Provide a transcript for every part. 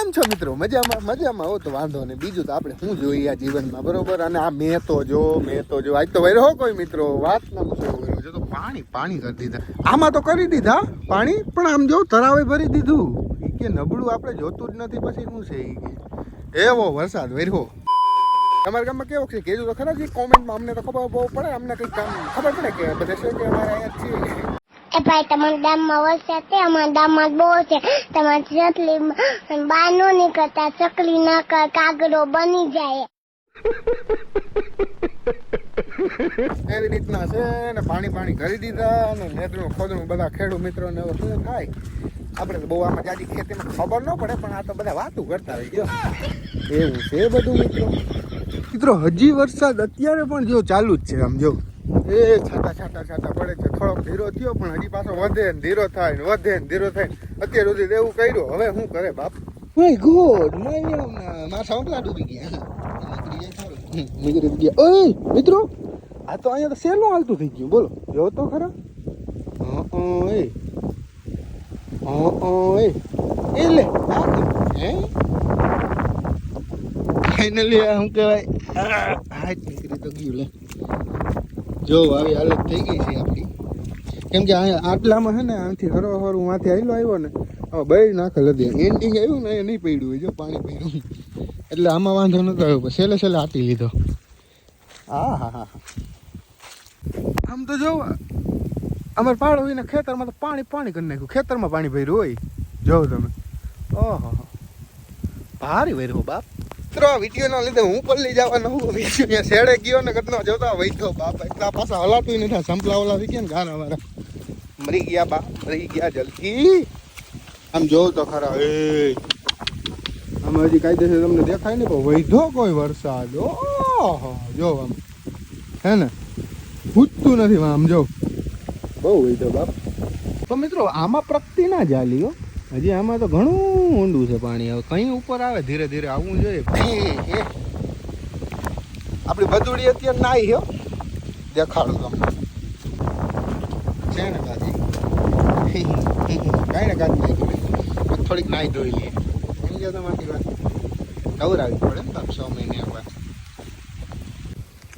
કેમ છો મિત્રો? મજામાં મજામાં હો, તો વાંધો નહીં. બીજું તો આપણે શું જોઈએ આ જીવનમાં, બરોબર? અને આ મેં તો જો, મેં તો જો, આજ તો વૈરો કોઈ મિત્રો? વાત ના પૂછો તો પાણી પાણી કરી દીધા. આમાં તો કરી દીધા, પાણી, પણ આમ જો તરાવે ભરી દીધું. કે નબળું આપણે જોતું જ નથી, પછી શું છે એવો વરસાદ વૈરો તમારા ગામમાં કેવો છે? કેજો તો ખરા જ કોમેન્ટમાં અમને તો ખબર બહુ પડે, અમને કંઈક કામ ખબર પડે કે બધે છે કે અમારે અહીંયા છે એ ભાઈ તમારા દામમાં વરસાદ છે અમારા દામમાં બહુ છે. તમારે ચકલી બહાર નો નીકળતા ચકલી ના કર કાગડો બની જાય. એવી રીતના છે ને પાણી પાણી કરી દીધા અને નેદનું ખોદનું બધા ખેડૂત મિત્રોને એવું શું થાય? આપણે તો બહુ આમાં જાજી ખેતીમાં ખબર ન પડે પણ આ તો બધા વાતું કરતા હોય. ગયો એવું છે બધું મિત્રો. મિત્રો હજી વરસાદ અત્યારે પણ જો ચાલુ જ છે આમ જો. એ છાતા છાતા છાતા પડે છે. થોડોક ધીરો થયો પણ હજી પાછો વધે ને ધીરો થાય ને વધે ને ધીરો થાય અત્યાર સુધી એવું કર્યું. હવે શું કરે બાપ? માય ગોડ મારા સાંભળા ડૂબી ગયા. નીકળી ગયા ઓય મિત્રો આ તો અહીંયા તો સેલું હાલતું થઈ ગયું. બોલો જો તો ખરા? ઓય ઓય એ. લે હે ફાઇનલી આ શું કહેવાય? હાથ નીકળી તો ગયું લે. જો આવી હાલત થઈ ગઈ છે આપણી. કેમ કે આટલામાં છે ને આમથી હરો હરું માથે આવેલો આવ્યો ને હવે બળી નાખે લધી. એન્ડિંગ આવ્યું ને એ નહીં પડ્યું જો પાણી પડ્યું એટલે આમાં વાંધો નતો આવ્યો છેલ્લે છેલ્લે આટી લીધો. હા હા હા આમ તો જો, અમારે પાડો હોય ને ખેતરમાં તો પાણી પાણી કરી નાખ્યું. ખેતરમાં પાણી ભર્યું હોય. જોવો તમે. ઓહો ભારી ભર્યું બાપ. મિત્રો વિડીયોના લીધે હું લઈ જવાનો હું વીડિયો શેડે ગયો ને કતનો જોતા વૈધો બાપ. એટલા પાછા હલાતું નથી. સંપલા ઓલા થઈ ગયા ને ગાના વાળા મરી ગયા બા મરી ગયા જલ્દી. આમ જોઉં તો ખરા. એ. આમ હજી કાયદેસર તમને દેખાય ને પણ વૈધો કોઈ વરસાદ. ઓહો, જો આમ. હે ને? પૂછતું નથી, આમ જો. બહુ વૈધો બાપ. તો મિત્રો, આમાં પ્રગતિ ના જાલી હો. હજી આમાં તો ઘણું ઊંડું છે પાણી. હવે કઈ ઉપર આવે ધીરે ધીરે આવવું જોઈએ. આપણી બધુડી અત્યારે નાઈ હો. દેખાડું તમને. છે ને કાજી કાંઈ ને કાજી નાઈ ગયું. થોડીક નાઈ ધોઈ લઈએ સમજ્યા તમારી વાત? નવરાવી પડે ને તમે છ મહિને આપણે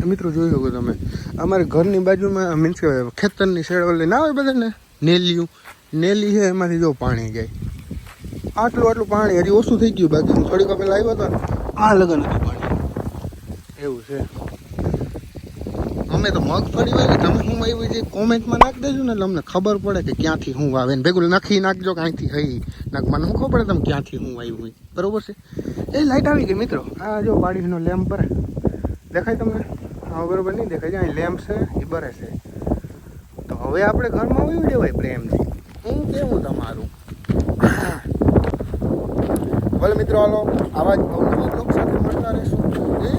મિત્રો જોઈ શકો તમે. અમારે ઘરની બાજુમાં મીન્સ કે ખેતરની શેડ ઓલી ના હોય બધાને? નેલિયું. નેલી છે, એમાંથી જો પાણી જાય આટલું આટલું પાણી, હજી ઓછું થઈ ગયું બાકી. હું થોડીક પહેલાં આવ્યો હતો આ લગન હતું પાણી. એવું છે. અમે તો મગફળી વાવી, તમે શું વાવ્યું છે કોમેન્ટમાં નાખી દેજો ને એટલે અમને ખબર પડે કે ક્યાંથી હું વાવે. ને ભેગું નાખી નાખજો કાંઈથી હઈ. નાખ, મને શું ખબર પડે તમે ક્યાંથી હું વાવ્યું હોય. બરોબર છે? એ લાઈટ આવી ગઈ મિત્રો. આ જો પાડીનો લેમ્પ પર. દેખાય તમને? હા, બરોબર નહીં દેખાય. છે અહીં લેમ્પ છે, એ બરે છે. તો હવે આપણે ઘરમાં વયું દેવાય પ્રેમથી. હું કેવું તમારું? ભલે મિત્રો હાલો આવા જ અવનવા બ્લોગ સાથે મળતા રહેશું. એ